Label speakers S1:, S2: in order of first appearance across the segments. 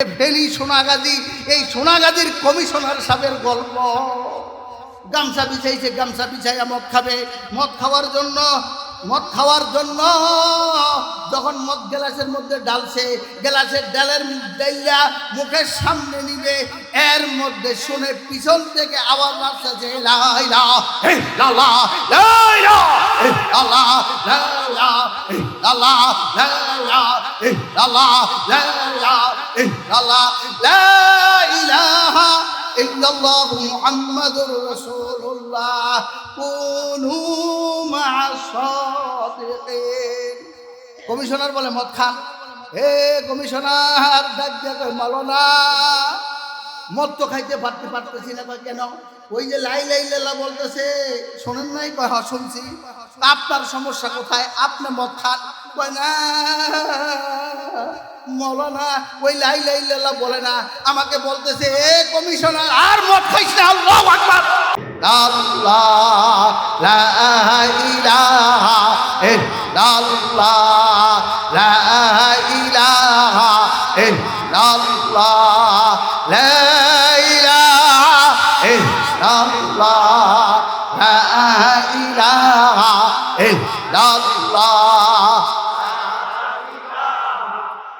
S1: ফেনী সোনাগাদি এই সোনাগাদির কমিশনার সাহেবের গল্প। গামছা বিছাইছে, গামছা বিছাইয়া মদ খাবে। মদ খাওয়ার জন্য মদ খাওয়ার জন্য যখন মদ গ্লাসের মধ্যে ডালছে গ্লাসের ডালের ডাইলা মুখের সামনে নিবে এর মধ্যে শুনে পিছন থেকে আবার আসছে লাইলা কুনু কমিশনার বলে, মদ খান। হে কমিশনার মালনা মদ তো খাইতে পারতে পারতেছি না কেন? ওই যে লাই লাই লেলা বলতেছে, শোনেন নাই হ্যাঁ শুনছি। আপনার সমস্যা কোথায়? আপনি মদ খান। না, মৌলানা, ওই লাই লাই লেলা বলে না, আমাকে বলতেছে, এ কমিশনার, আর মদ খাইস না, আল্লাহু আকবার। লা ইলাহা ইল্লাল্লাহ, লা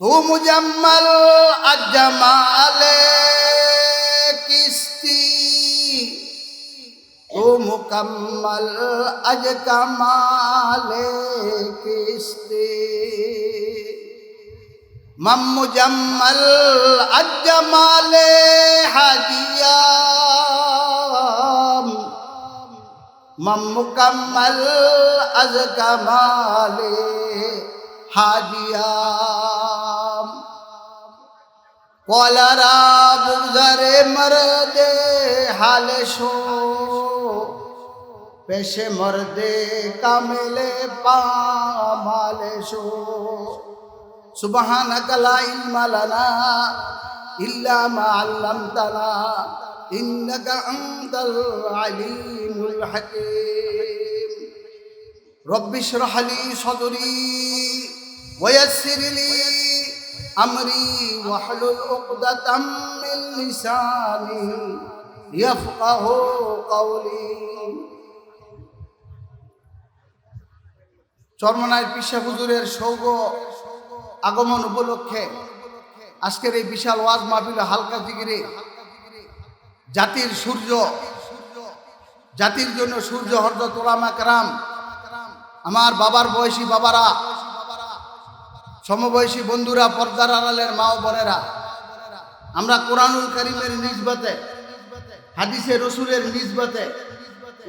S1: तू मुजम्मल अजमाल किस्ती तू मुकम्मल अज कमाल किस्ती मम मुजम्मल अजमाल हजिया। मम मुकम्मल अज कमाल हाजिया। কলারা বুঝারে মরদে হালে শো। পেশে মরদে কামেলে পামালে শো। সুবহান কলা ইলমা ইল্লা মা তালা ইন্নাকা আনতাল আলিমুল لي امري واحلل عقدة من لساني يفقه قولي চরমনায় পিসা হুজুরের সৌগ আগমন উপলক্ষে আজকের এই বিশাল ওয়াজ মাহফিল হালকা জিগিরে জাতির সূর্য জাতির জন্য সূর্য হরদ তোলামা কারাম আমার বাবার বয়সী বাবারা সমবয়সী বন্ধুরা, পর্দার আড়ালের মা ও বোনেরা, আমরা কোরআনুল করিমের নিজবাতে হাদিসে রসুলের নিজবাতে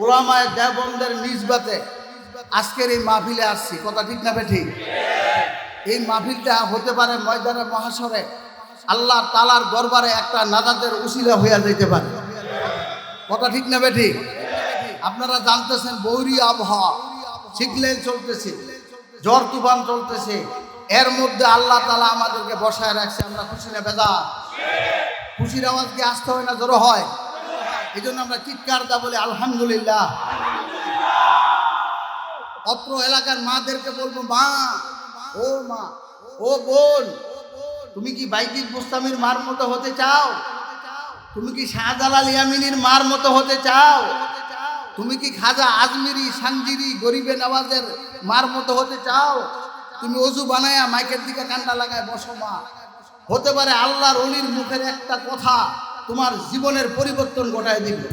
S1: ওলামায় দেবন্দের নিজবাতে আজকের এই মাহফিলে আসছি। কথা ঠিক না ঠিক এই মাহফিলটা হতে পারে ময়দানের মহাসরে আল্লাহ তালার দরবারে একটা নাজাদের উসিলা হইয়া যেতে পারে। কথা ঠিক না ঠিক আপনারা জানতেছেন বৌরি আবহাওয়া, সিগন্যাল চলতেছে, জ্বর তুফান চলতেছে এর মধ্যে আল্লাহ তালা আমাদেরকে বসায় রাখছে, আমরা খুশি না বেদা খুশির আওয়াজ কি আসতে হয় না জোরো হয়? এই জন্য আমরা চিৎকার দা বলি, আলহামদুলিল্লাহ। অত্র এলাকার মাদেরকে বলব, মা, ও মা, ও বোন, তুমি কি বাইকির গোস্তামির মার মতো হতে চাও? তুমি কি শাহজালাল ইয়ামিনীর মার মতো হতে চাও? তুমি কি খাজা আজমিরি সানজিরি গরিবে নওয়াজের মার মতো হতে চাও? তুমি অজু বানায়া মাইকের দিকে কান্ডা লাগায় বসো মা। হতে পারে আল্লাহর অলির মুখের একটা কথা তোমার জীবনের পরিবর্তন ঘটায় দিবে।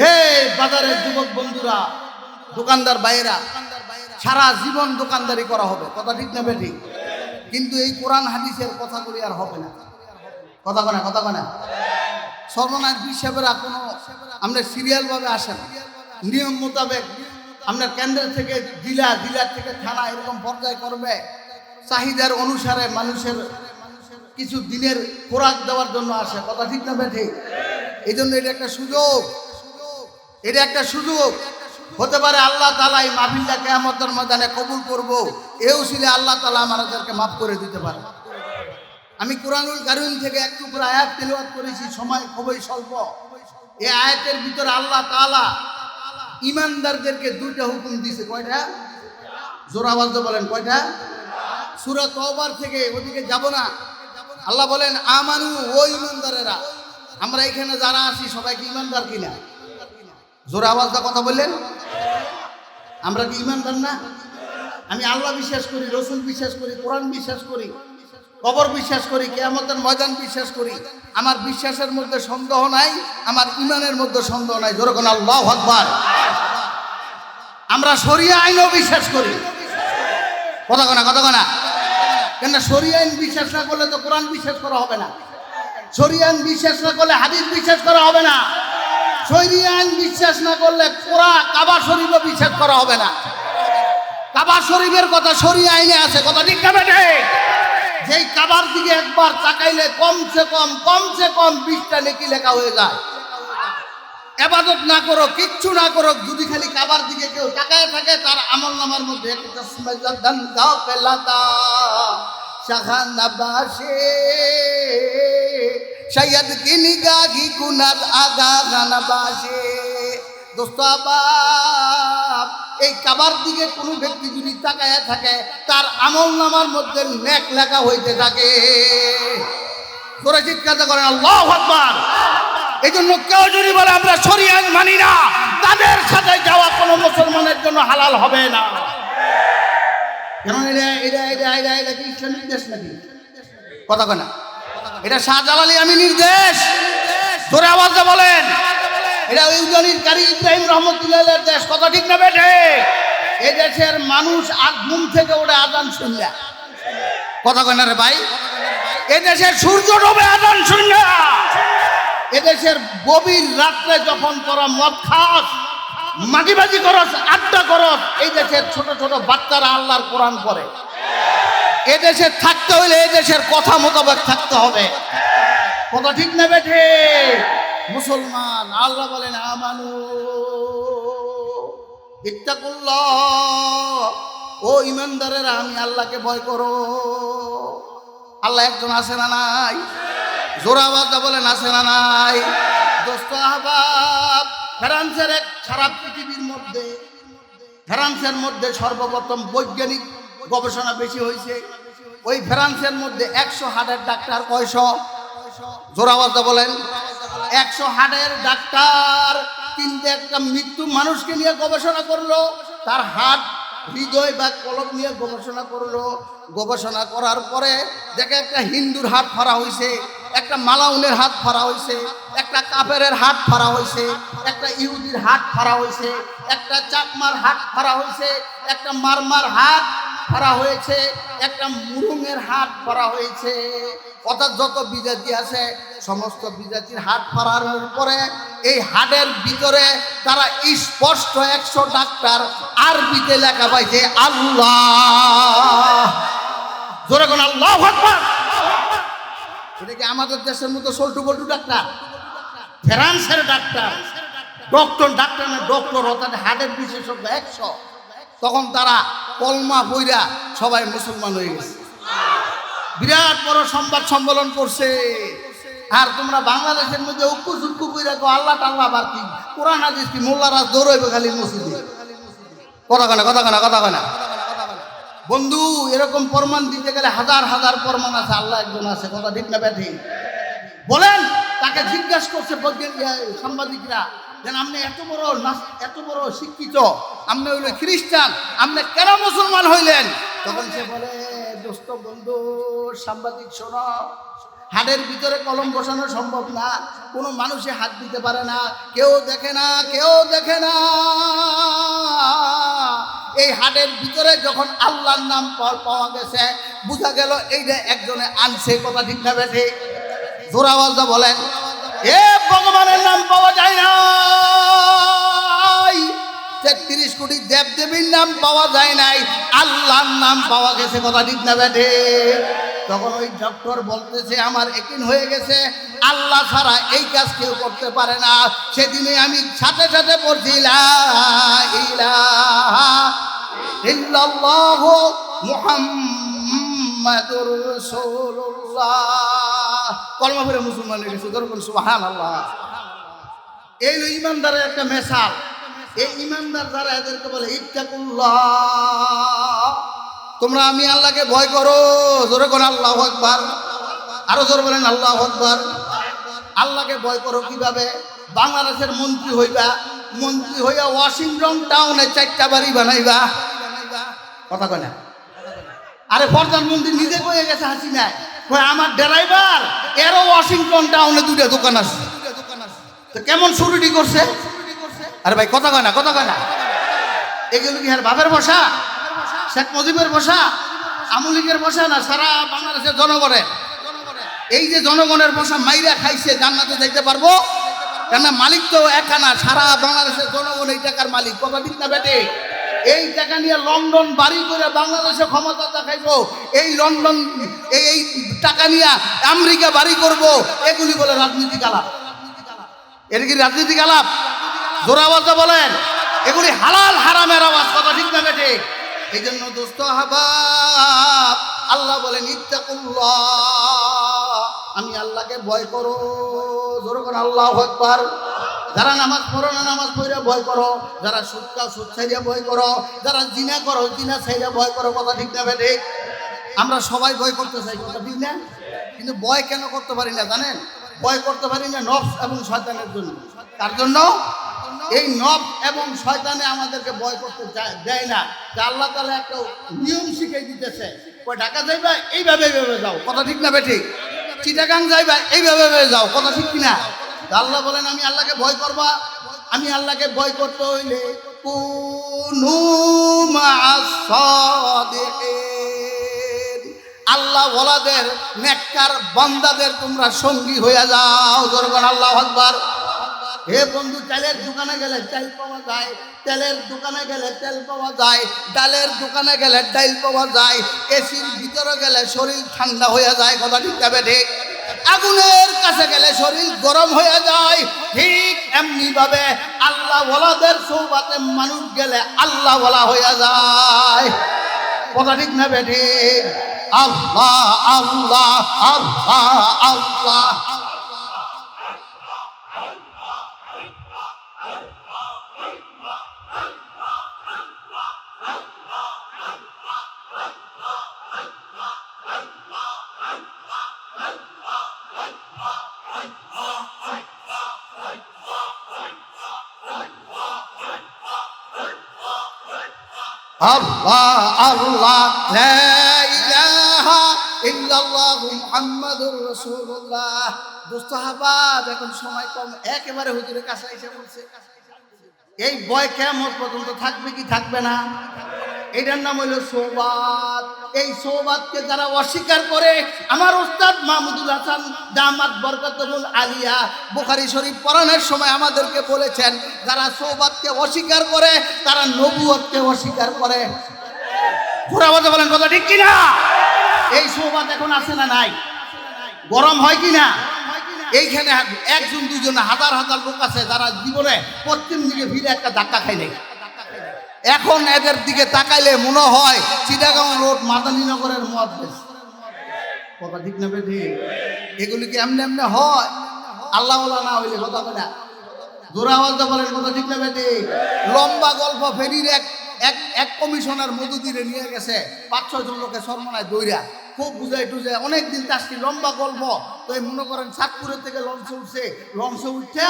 S1: হে বাজারের যুবক বন্ধুরা, দোকানদার বাইরা সারা জীবন দোকানদারি করা হবে। কথা ঠিক না বেঠিক? কিন্তু এই কোরআন হাদিসের কথা কথাগুলি আর হবে না। কথা কনা কথা কনা সর্বনাশ হিসাবেরা কোনো আমরা সিরিয়ালভাবে আসেন। নিয়ম মোতাবেক আপনার কেন্দ্র থেকে জেলা জেলা থেকে থানা এরকম পর্যায় করবে। চাহিদার অনুসারে মানুষের কিছু দিনের খোরাক দেওয়ার জন্য আসে। কথা ঠিক না বেঠে? এই জন্য এটা একটা সুযোগ। এটা একটা সুযোগ। হতে পারে আল্লাহ তালা এই মাহফিলটা কেয়ামতের ময়দানে কবুল করব। এও ছিল আল্লাহ তালা আমাদেরকে মাফ করে দিতে পারে। আমি কোরআনুল কারিম থেকে একটু করে আয়াত তেলাওয়াত করেছি। সময় খুবই স্বল্প। এই আয়াতের ভিতরে আল্লাহ তাআলা ইমানদারদেরকে দুইটা হুকুম দিয়েছে কয়টা? জোর আওয়াজ বলেন, কয়টা? সূরা তওবার থেকে ওদিকে যাব না। আল্লাহ বলেন, আমানু, ও ইমানদারেরা, আমরা এখানে যারা আছি, সবাই কি ইমানদার কিনা? জোর আওয়াজ দিয়ে কথা বললেন? আমরা কি ইমানদার না? আমি আল্লাহ বিশ্বাস করি, রসুল বিশ্বাস করি, কোরআন বিশ্বাস করি। কবর বিশ্বাস করি, কেয়ামতের ময়দান বিশ্বাস করি। আমার বিশ্বাসের মধ্যে সন্দেহ নাই, আমার ইমানের মধ্যে সন্দেহ নাই। যেরকম আল্লাহ আকবার। আমরা সরিয়া আইনও বিশ্বাস করি। কথা কনা কথা কনা কেন সরিয়া আইন বিশ্বাস না করলে তো কোরআন বিশ্বাস করা হবে না। সরিয়া আইন বিশ্বাস না করলে হাদিস বিশ্বাস করা হবে না। সরিয়া আইন বিশ্বাস না করলে কোরআ কাবা শরীফও বিশ্বাস করা হবে না। কাবা শরীফের কথা সরিয়া আইনে আছে, কথা ঠিক না যেই কাবার দিকে একবার তাকাইলে কমসে কম কমসে কম বিশটা নেকি লেখা হয়ে যায়। এবাদত না করো কিচ্ছু না করো যদি খালি কাবার দিকে কেউ তাকায় থাকে, তার আমল নামার মধ্যে একটা সুমাইজাদান দাও পেলাদা শাখানা বাসে, শায়দ কি নিগাহি কুনার আগা গানা বাসে। দোস্ত আবাব এই কাবার দিকে কোনো ব্যক্তি যদি তাকায় থাকে, তার আমল নামার মধ্যে নেক লেখা হইতে থাকে। এই জন্য কেউ বলে, আমরা মানি না, তাদের কোনো মুসলমানের জন্য হালাল হবে না। কি কথা এটা আমি নির্দেশ। ধরে আওয়াজে বলেন এটা ইউজানির কারি ইব্রাহিম রহমতুল্লাহ দেশ, কথা ঠিক না বেঠে? এ দেশের মানুষ আর ঘুম থেকে ওঠে আদান শুনলা। কথা কয় না রে ভাই? এ দেশের সূর্য ডোবে আদান শুনলা। এদেশের গভীর রাত্রে যখন তোরা মদ খাস মাটিবাজি করস, আড্ডা করস, এই দেশের ছোট ছোট বাচ্চারা আল্লাহর কোরআন পড়ে। এদেশে থাকতে হইলে এদেশের কথা মোতাবেক থাকতে হবে। কথা ঠিক না বেঠে? মুসলমান, আল্লাহ বলেন, আমানু। ইত্তাকুল্লাহ। ও ইমানদারেরা, আমি আল্লাহকে ভয় করো। আল্লাহ একজন আছে না নাই? জোর আওয়াজটা বলেন, আছে না নাই? দোস্ত আহবাব, ফ্রান্সের এক সারা পৃথিবীর মধ্যে, ফ্রান্সের মধ্যে সর্বপ্রথম বৈজ্ঞানিক গবেষণা বেশি হয়েছে। ওই ফ্রান্সের মধ্যে একশো হার্টের ডাক্তার, কয়শো? জোর আওয়াজটা বলেন। একশো হার্টের ডাক্তার কিন্তু একটা মৃত্যু মানুষকে নিয়ে গবেষণা করল, তার হার্ট হৃদয় বা কলম নিয়ে গবেষণা করল। গবেষণা করার পরে দেখে একটা হিন্দুর হাত ফাড়া হয়েছে একটা মালাউনের হাত ফাড়া হয়েছে একটা কাপেরের হাত ফাড়া হয়েছে একটা ইহুদির হাত ফাড়া হয়েছে একটা চাকমার হাত ফাড়া হয়েছে একটা মারমার হাত ফাড়া হয়েছে, একটা মুরুঙের হাত ফাড়া হয়েছে। অর্থাৎ যত বিজাতি আছে, সমস্ত বিজাতির হাত ফাড়ানোর পরে এই হাটের ভিতরে তারা স্পষ্ট একশো ডাক্তার আরবিতে লেখা পাইছে, আল্লাহ। আল্লাহ এটা কি আমাদের দেশের মতো সল্টু বল্টু ডাক্তার? ফ্রান্সের ডাক্তার। ডক্টর, ডাক্তার না, ডক্টর, অর্থাৎ হাটের বিশেষজ্ঞ, একশো। তখন তারা কলমা বইরা সবাই মুসলমান হয়ে গেছে। বিরাট বড় সংবাদ সম্মেলন করছে। আর তোমরা বাংলাদেশের মধ্যে উক্কু চুক্কু কইরা কো আল্লাহ টাল্লাহ বার কি? কোরআন, হাদিস কি? মোল্লারা দৌড়াইবে খালি মসজিদে। কথা কানা কথা কানা কথা কানা বন্ধু, এরকম প্রমাণ দিতে গেলে হাজার হাজার প্রমাণ আছে, আল্লাহ একজন আছে, কথা ঠিক না ব্যাধি? বলেন, তাকে জিজ্ঞাসা করছে সাংবাদিকরা। যেন আপনি এত বড় এত বড় শিক্ষিত আপনি হইলে খ্রিস্টান আপনি কেন মুসলমান হইলেন? তখন সে বলে, দোস্ত বন্ধু, সাংবাদিক শোনো হাটের ভিতরে কলম বসানো সম্ভব না। কোনো মানুষে হাত দিতে পারে না। কেউ দেখে না, কেউ দেখে না। এই হাটের ভিতরে যখন আল্লাহর নাম পাওয়া- গেছে, বোঝা গেল এই এইটা একজনে আনছে, কথা ঠিক না বেঠে। জোরাওয়াজা বলেন। এ ভগবানের নাম পাওয়া যায় না তেত্রিশ কোটি দেব দেবীর নাম পাওয়া যায় নাই। আল্লাহর নাম পাওয়া গেছে কথা ঠিক না বেঠে তখন ওই ডক্টর বলতেছে, আমার একিন হয়ে গেছে। আল্লাহ ছাড়া এই কাজ কেউ করতে পারে না। সেদিনে আমি সাথে সাথে পড়ছি মুহাম্মাদুর রাসূলুল্লাহ। কলমা পড়ে মুসলমান হয়ে গেছে ধরুন সুবহানাল্লাহ। এই হলো ইমানদারের একটা মেশাল, এই ইমানদার যারা এদেরকে বলে, ইত্তাকুল্লাহ তোমরা আমি আল্লাহকে ভয় করো, জোরে কোন আল্লাহ আকবার আরও জোরে বলেন, আল্লাহ আকবার আল্লাহকে ভয় করো কীভাবে? বাংলাদেশের মন্ত্রী হইবা, মন্ত্রী হইয়া ওয়াশিংটন টাউনে চারটা বাড়ি বানাইবা। কথা কয় না? আরে প্রধানমন্ত্রী নিজে কয়ে গেছে হাসিনা কয় আমার ড্রাইভার, এরও ওয়াশিংটন টাউনে দুটা দোকান আছে। তো কেমন শুরুটি করছে? আরে ভাই, কথা কয় না, কথা কয় না। এগুলো কি আর বাপের বসা? শেখ মুজিবের বসা? আমলিগের বসা না সারা বাংলাদেশের জনগণের? এই যে জনগণের বসা মাইরা খাইছে, জান্নাতে যাইতে পারব? কেন মালিক তো একা না, সারা বাংলাদেশের জনগণ এই টাকার মালিক। কথা ঠিক না বেটে? এই টাকা নিয়ে লন্ডন বাড়ি করে বাংলাদেশে ক্ষমতা দেখাইবো, এই লন্ডন, এই টাকা নিয়ে আমেরিকা বাড়ি করব, এগুলি বলে রাজনীতি আলাপ এর কি রাজনীতিক আলাপ জোর আওয়াজে বলেন, এগুলি হালাল হারামের আওয়াজ, কথা ঠিক না বেটে এই জন্য দোস্ত হাবাব আল্লাহ বলেন, ইত্তাকুল্লাহ, আমি আল্লাহকে ভয় করো, জোর করে আল্লাহ আকবার। যারা নামাজ পড়ো না নামাজ পড়ে ভয় করো, যারা সুৎকা সুৎ ছাইয়া ভয় করো, যারা জিনা করো, জিনা ছাইয়া ভয় করো, কথা ঠিক না বেটে আমরা সবাই ভয় করতে চাই, কথা ঠিক না? কিন্তু ভয় কেন করতে পারি না, জানেন? ভয় করতে পারি না নফস এবং শয়তানের জন্য। তার জন্য? এই নফ এবং শয়তানে আমাদেরকে ভয় করতে দেয় না। তা আল্লাহ তালা একটা নিয়ম শিখিয়ে দিতেছে। কই, ঢাকা যাইবা? এইভাবে এইভাবে যাও। কথা ঠিক না বেঠিক চিটাগাং যাইবা? এইভাবে যাও। কথা ঠিক কিনা? আল্লাহ বলেন, আমি আল্লাহকে ভয় করবা। আমি আল্লাহকে ভয় করতে হইলে আল্লাহ ওলাদের, নেককার বান্দাদের তোমরা সঙ্গী হইয়া যাও। জোরগণ আল্লাহ আকবার। হে বন্ধু, তেলের দোকানে গেলে তেল পাওয়া যায়, তেলের দোকানে গেলে তেল পাওয়া যায়, ডালের দোকানে গেলে ডাইল পাওয়া যায় এসির ভিতরে গেলে শরীর ঠান্ডা হয়ে যায়। কথা ঠিক যাবে ঠিক? আগুনের কাছে গেলে শরীর গরম হয়ে যায়। ঠিক এমনি ভাবে আল্লাহ ওলাদের সৌবাতে মানুষ গেলে আল্লাহ ওলা হয়ে যায়। কথা ঠিক না বেঠি আল্লাহ আল্লাহ আল্লাহ আল্লাহ। আল্লাহ আল্লাহ মুহাম্মাদুর রাসূলুল্লাহ। দোস্ত হাবাব এখন সময় কম, একেবারে হুজুরের কাছে এসে বলছে, এই বয় কেমন পর্যন্ত থাকবে কি থাকবে না? এটার নাম হইল সৌবাদ এই সৌবাদকে যারা অস্বীকার করে, আমার ওস্তাদ মাহমুদুল হাসান দামাত বরকতুল আলিয়া বুখারি শরীফ পড়ানোর সময় আমাদেরকে বলেছেন, যারা সৌবাদকে অস্বীকার করে, তারা নবুয়তকে অস্বীকার করে। ঘোরা বলতে বলেন কথা ঠিক কিনা? এই সৌবাদ এখন আছে না নাই? গরম হয় কিনা? এইখানে একজন, দুজন, হাজার হাজার লোক আছে যারা জীবনে পশ্চিম দিকে ফিরে একটা ধাক্কা খাই নাই। এখন এদের দিকে তাকাইলে মনে হয় চিটাগাঁও রোড মাদানীনগরের মত কথা ঠিক না ঠিক? এগুলি কি এমনি এমনি হয়? আল্লাহ না হইলে কথা বলে জোরা আওয়াজটা বলেন, কথা ঠিক না ঠিক? লম্বা গল্প ফেরির এক এক কমিশনার মধুদিরে নিয়ে গেছে। পাঁচ, ছয় জন লোকে সর্বনায় দইরা। খুব বুঝাই অনেক দিন তাসকি লম্বা গল্প। তো মনে করেন সাতপুরের থেকে লঞ্চে উঠছে। লঞ্চে উঠছে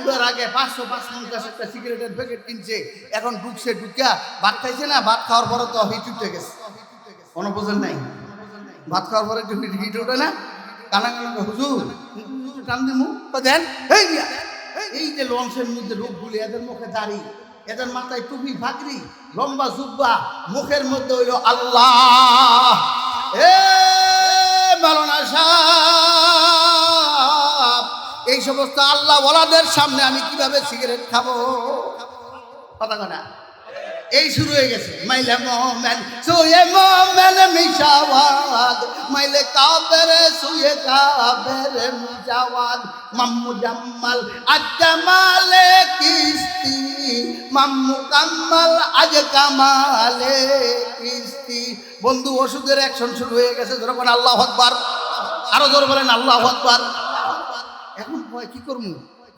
S1: উড়ার আগে পাঁচশো পাঁচ পঞ্চাশ একটা সিগারেটের প্যাকেট কিনছে। এখন ঢুকছে ঢুকা ভাত খাইছে না, ভাত খাওয়ার পরে তো হিট উঠে গেছে। কোনো বোঝেন নাই? ভাত খাওয়ার পরে একটু হিট ওঠে না? কানা কানা হুজুর টান দিমু। দেন, এই এই যে লঞ্চের মধ্যে রোগগুলি এদের মুখে দাড়ি, এদের মাথায় টুপি ফাকরি লম্বা জুব্বা, মুখের মধ্যে হইল আল্লাহ। এই সমস্ত আল্লাহ ওলাদের সামনে আমি কীভাবে সিগারেট খাব? এই শুরু হয়ে গেছে। মাইলে মোমেন সুয়ে মোমেন মিশাওয়াদ মাইলে কাবের সুয়ে কাবের মিশাওয়াদ মাম্মু জাম্মাল আজমালে কিস্তি মাম্মু কাম্মাল আজ কামালে বন্ধু, ওষুধের অ্যাকশন শুরু হয়ে গেছে ধরো যখন আল্লাহ আকবার। আরও জোর বলেন আল্লাহ আকবার। এখন ভয় কি করব?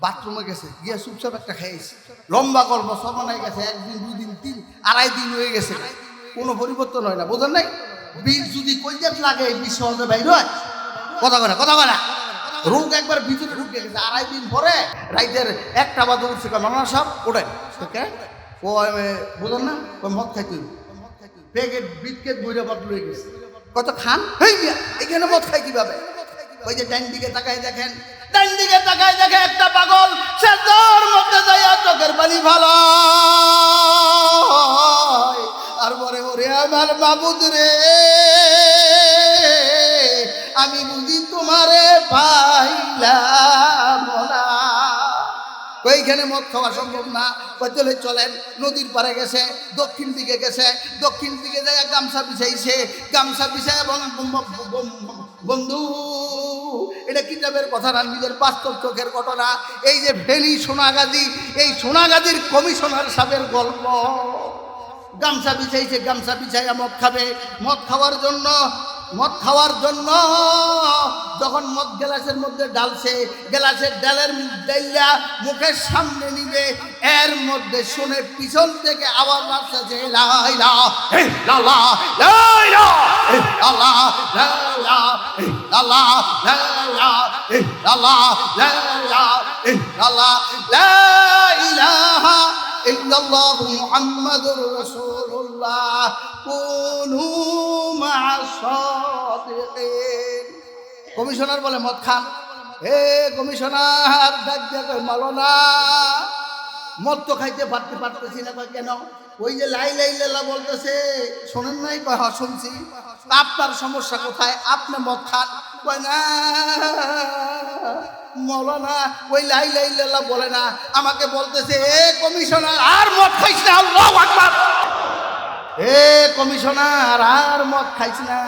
S1: বাথরুমে গেছে, গিয়া চুপচাপ একটা খাইছে লম্বা গল্প সমানায় গেছে, একদিন দুই দিন তিন, আড়াই দিন হয়ে গেছে। কোনো পরিবর্তন হয় না, বোঝেন নাই? বীজ যদি কইজাত লাগে বীজ সহজে বাইর হয়। কথা না কথা না। রোগ একবার ভিতরে ঢুকে গেছে। আড়াই দিন পরে রাইতের একটা বাজে উঠছে। কয় মামা সব কে? ও এ, না? ওই মদ খাইতে প্যাকেট বিটকেট বইরা বাদ লয়ে গেছে। কত খান। হেই এখানে মদ খাই কীভাবে? ওই যে ডাইন দিকে তাকায় দেখেন। ডাইন দিকে তাকায় দেখে একটা পাগল। সে তোর মধ্যে যাইয়া চোখের পানি ভালো আর পরে ওরে আমার বাবুদ রে আমি বুঝি তোমারে ওইখানে মদ খাওয়া সম্ভব না? চলে, চলেন। নদীর পারে গেছে, দক্ষিণ দিকে গেছে। দক্ষিণ দিকে যায় গামছা বিছাইছে গামছা বিছাই এবং বন্ধু, এটা কিতাবের কথা না, নিজের বাস্তব চোখের ঘটনা। এই যে ফেনি সোনাগাজী, এই সোনাগাজীর কমিশনার সাহেবের গল্প। গামছা বিছাইছে গামছা বিছাইয়া মদ খাবে। মদ খাওয়ার জন্য মদ খাওয়ার জন্য যখন মদ গ্লাসের মধ্যে ডালছে গ্লাসের ডালের ডাইলা মুখের সামনে নিবে এর মধ্যে শুনে পিছন থেকে আবার আসছে লাইলা কমিশনার বলে, মদ খান। হে কমিশনার, ডাক দিয়ে মালনা মদ তো খাইতে পারতে পারতেছি না কেন? ওই যে লাই লাই লেলা বলতেছে, শোনেন নাই কথা হ্যাঁ, শুনছি। আপনার সমস্যা কোথায়? আপনি মদ খান। কয়, না। মৌলানা, ওই লাই লাই লেলা বলে না, আমাকে বলতেছে, এ কমিশনার, আর মদ খাইস না, আল্লাহু আকবার। এ কমিশনার, আর মদ খাইস না।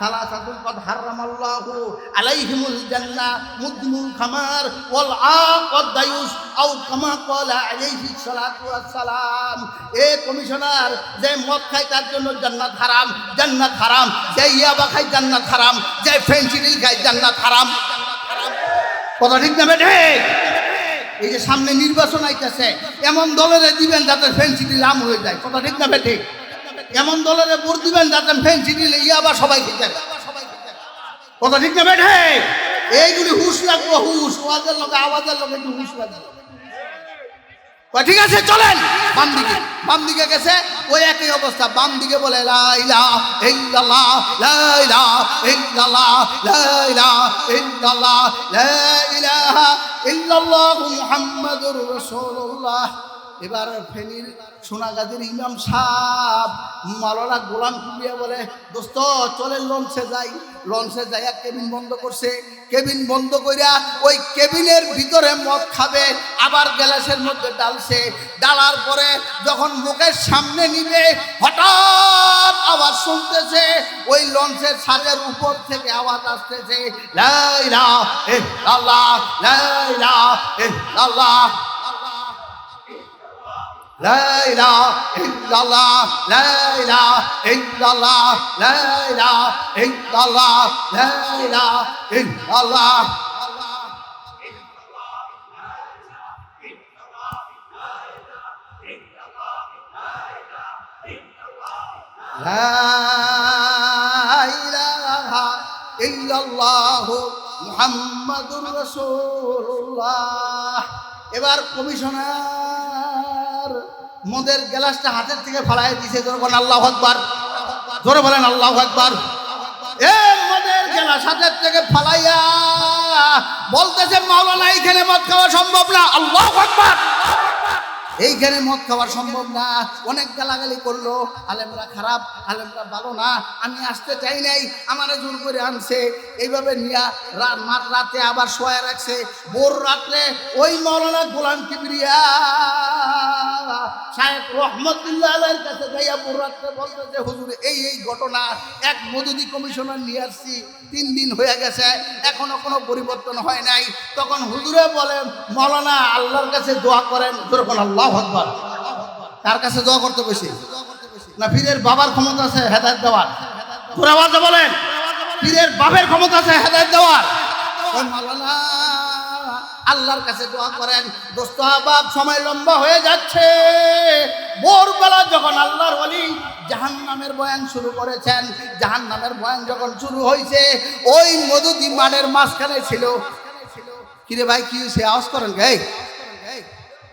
S1: সালাসাতুল কদ হারামাল্লাহু আলাইহিমুল জান্নাহ মুদমুল খামার, ওয়াল আকাদ দায়ুস আও কামা ক্বালা আলাইহি সালাতু ওয়াসসালাম। এ কমিশনার, যে মদ খায় তার জন্য জান্নাত হারাম জান্নাত হারাম। যে ইয়াবা খায় জান্নাত হারাম, যে ফেন্সিডিল খায় জান্নাত হারাম। কথা ঠিক না বেঠে? এই যে সামনে নির্বাচন আইতেছে, এমন দলের দিবেন যাতে ফেন্সিটি লাম হয়ে যায়, কথা ঠিক না বেঠে? এমন দলের ভোট দিবেন যাতে ফেন্সিটি ইয়াবা সবাই খেতে কথা ঠিক না বেঠে? এইগুলি হুশ লাগবো, হুশ, ওয়াজের লোকে আওয়াজের লোকে একটু হুশ লাগবে। ঠিক আছে, চলেন। বাম দিকে বাম দিকে গেছে। ওই একই অবস্থা। বাম দিকে বলে লাইলা ইল্লাল্লাহ লাইলা ইল্লাল্লাহ লাইলা ইল্লাল্লাহ, লা ইলাহা ইল্লাল্লাহ মুহাম্মাদুর রাসূলুল্লাহ। এবার ফেনীর সোনাগাজীর ইমাম সাহ মালানা গোলাম কুলিয়া বলে, দোস্ত, চলে লঞ্চে যাই। লঞ্চে যাইয়া কেবিন বন্ধ করছে। কেবিন বন্ধ করিয়া ওই কেবিনের ভিতরে মদ খাবে, আবার গ্যালাসের মধ্যে ডালছে। ডালার পরে যখন মুখের সামনে নিবে, হঠাৎ আওয়াজ শুনতেছে, ওই লঞ্চের ছাদের উপর থেকে আওয়াজ আসতেছে লাইলা এ আল্লাহ লাইলা এ لا إله إلا الله لا إله إلا الله لا إله إلا الله محمد رسول الله এবার কমিশনার মদের গ্লাসটা হাতের থেকে ফালাই দিছে যখন আল্লাহ একবার ধরে বলেন আল্লাহ একবার এ মদের গ্লাস হাতের থেকে ফালাইয়া বলতেছে, মাওলানা এইখানে মদ খাওয়া সম্ভব না। আল্লাহ আকবার। এইখানে মদ খাওয়া সম্ভব না। অনেক গালাগালি করল। আলেমরা খারাপ, আলেমরা ভালো না। আমি আসতে চাই নাই, আমারে জোর করে আনছে। এইভাবে নিয়া রা- মাঝ রাতে আবার শোয়া রাখছে। ভোর রাত্রে ওই মৌলানা গোলাম কিবরিয়া সাহেব রহমতুল্লাহ আলাইয়ের কাছে যাইয়া বুরাতে বলতেছে হুজুর, এই এই ঘটনা এক মদুদি কমিশনার নিয়ে আসছি। তিন দিন হয়ে গেছে, এখনও কোনো পরিবর্তন হয় নাই। তখন হুজুরে বলেন, মৌলানা, আল্লাহর কাছে দোয়া করেন। যখন আল্লাহ আকবার। কার কাছে দোয়া করতে বসে? না পীরের বাবার ক্ষমতা আছে হেদায়ত দেওয়ার? তোরা আওয়াজে বলেন, পীরের বাপের ক্ষমতা আছে হেদায়ত দেওয়ার? আল্লাহর কাছে দোয়া করেন, দোস্ত আহবাব সময় লম্বা হয়ে যাচ্ছে। ভোরবেলা যখন আল্লাহর ওলি জাহান নামের বয়ান শুরু করেছেন জাহান নামের বয়ান যখন শুরু হয়েছে ওই মধুদি মাঠের মাঝখানে ছিল। কিরে ভাই, কি সে আওয়াজ করেন গে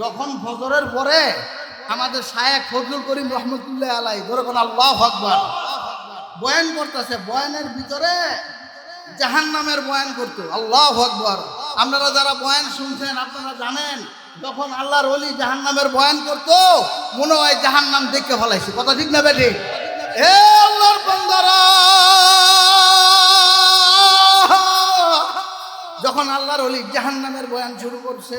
S1: যখন ফজরের পরে আমাদের শায়েখ ফজলুল করিম রহমতুল্লাহ আলাই ধরে কোন আল্লাহ আকবার। বয়ান করতেছে, বয়ানের ভিতরে জাহান নামের বয়ান করতো, আল্লাহ আকবর। আপনারা যারা বয়ান শুনছেন, আপনারা জানেন, যখন আল্লাহর অলি জাহান নামের বয়ান করতো, মনে হয় জাহান নাম দেখে ফেলাইছে। কথা ঠিক না বেটি এ আল্লাহর বন্দারা! যখন আল্লাহর অলি জাহান নামের বয়ান শুরু করছে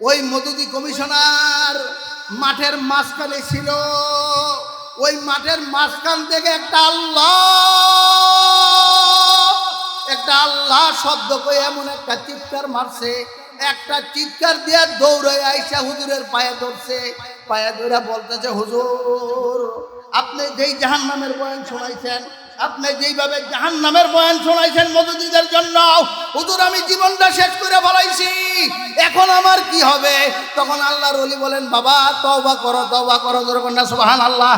S1: ওই মধুদি কমিশনার মাঠের মাঝখানে ছিল। ওই মাঠের মাঝখান থেকে একটা আল্লাহ একটা আল্লাহ শব্দ করে এমন একটা চিৎকার মারছে। একটা চিৎকার দিয়ে দৌড়ে আইসা হুজুরের পায়ে ধরছে। পায়ে ধরে বলতেছে, হুজুর, আপনি যেই জাহান নামের বয়ান শোনাইছেন আপনি যেইভাবে জাহান নামের বয়ান শোনাইছেন মধুদিদের জন্য, হুজুর, আমি জীবনটা শেষ করে বলাইছি এখন আমার কি হবে? তখন আল্লাহর অলি বলেন, বাবা, তওবা করো তওবা করো। যেরকম না সুবহান আল্লাহ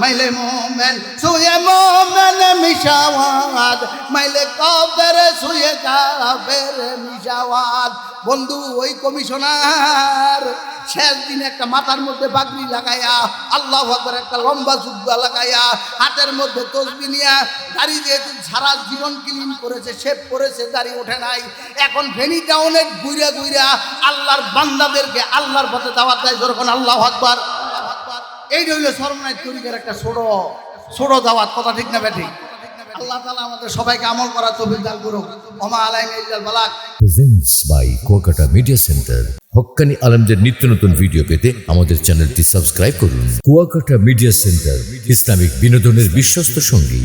S1: মাইলে মোমেন সুয়ে মোমেন মিশাওয়াত। মাইলে কাফের সুয়ে কাফের মিশাওয়াত। বন্ধু, ওই কমিশনার শেষ দিন একটা মাথার মধ্যে বাগরি লাগাইয়া আল্লাহ আকবর একটা লম্বা জুব্বা লাগাইয়া হাতের মধ্যে তসবি নিয়া দাড়ি যেহেতু সারা জীবন ক্লিন করেছে, শেভ করেছে, দাড়ি ওঠে নাই। এখন ভেনি টাউনে ঘুরে ঘুরা আল্লাহর বান্দাদেরকে আল্লাহর পথে দাওয়াত দেয় যখন আল্লাহ আকবার। এই হইল সর্বনাথ তরিকার একটা ছোট ছোট দাওয়াত, কথা ঠিক না ব্যাঠিক? আল্লাহ তালা আমাদের সবাইকে আমল করার তৌফিক দান করুক। ওমা আলাইন ইল্লাল বালাক।
S2: Presents by Kuakata media center হক্কানি আলমদের নিত্য নতুন ভিডিও পেতে আমাদের চ্যানেলটি সাবস্ক্রাইব করুন। কুয়াকাটা মিডিয়া সেন্টার ইসলামিক বিনোদনের বিশ্বস্ত সঙ্গী।